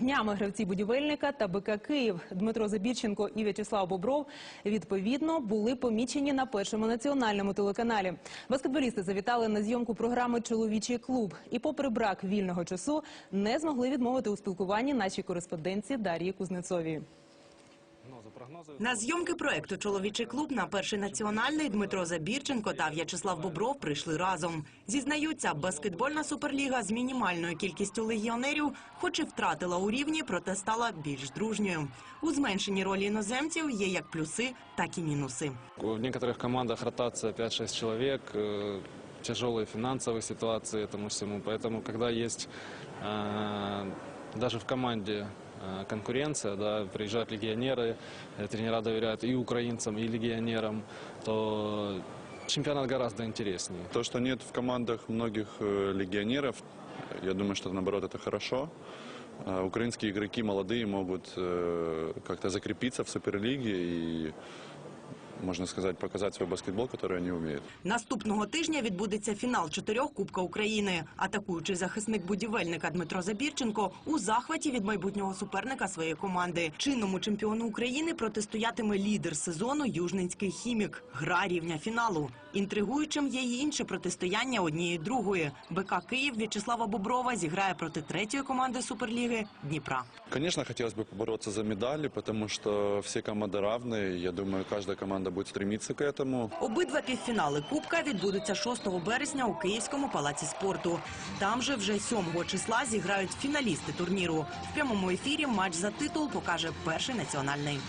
Днями гравці будівельника та БК Київ Дмитро Забірченко і В'ячеслав Бобров відповідно були помічені на першому національному телеканалі. Баскетболісти завітали на зйомку програми Чоловічий клуб і, попри брак вільного часу, не змогли відмовити у спілкуванні нашій кореспонденції Дар'ї Кузнецовій. На зйомки проекту Чоловічий клуб на перший національний Дмитро Забірченко та В'ячеслав Бобров прийшли разом. Зізнаються, баскетбольна суперліга з мінімальною кількістю легіонерів, хоч і втратила у рівні, проте стала більш дружньою. У зменшенні ролі іноземців є як плюси, так і мінуси. В некоторых командах ротация 5-6 человек, э, тяжелые финансовые ситуации этому всему. Поэтому, когда есть э, даже в команде э, конкуренция, да, приезжают легионеры, э, тренера доверяют и украинцам, и легионерам, то чемпионат гораздо интереснее. То, что нет в командах многих э, легионеров, я думаю, что наоборот это хорошо. А Украинские игроки молодые могут э, как-то закрепиться в Суперлиге и, можно сказать, показать свой баскетбол, который они умеют. Наступного тижня відбудеться фінал чотирьох Кубка України. Атакуючий захисник будівельника Дмитро Забірченко у захваті від майбутнього суперника своєї команди. Чинному чемпіону України протистоятиме лідер сезону Южненський хімік. Гра рівня фіналу. Інтригуючим є й інше протистояння однієї другої. БК Київ В'ячеслава Боброва зіграє проти третьої команди Суперліги Дніпра. Конечно, хотелось бы побороться за медали, потому что все команды равные. Я думаю, каждая команда будет стремиться к этому. Обидва півфінали Кубка відбудуться 6 березня у Київському палаці спорту. Там же вже 7 числа зіграють фіналісти турніру. В прямому ефірі матч за титул покаже перший національний.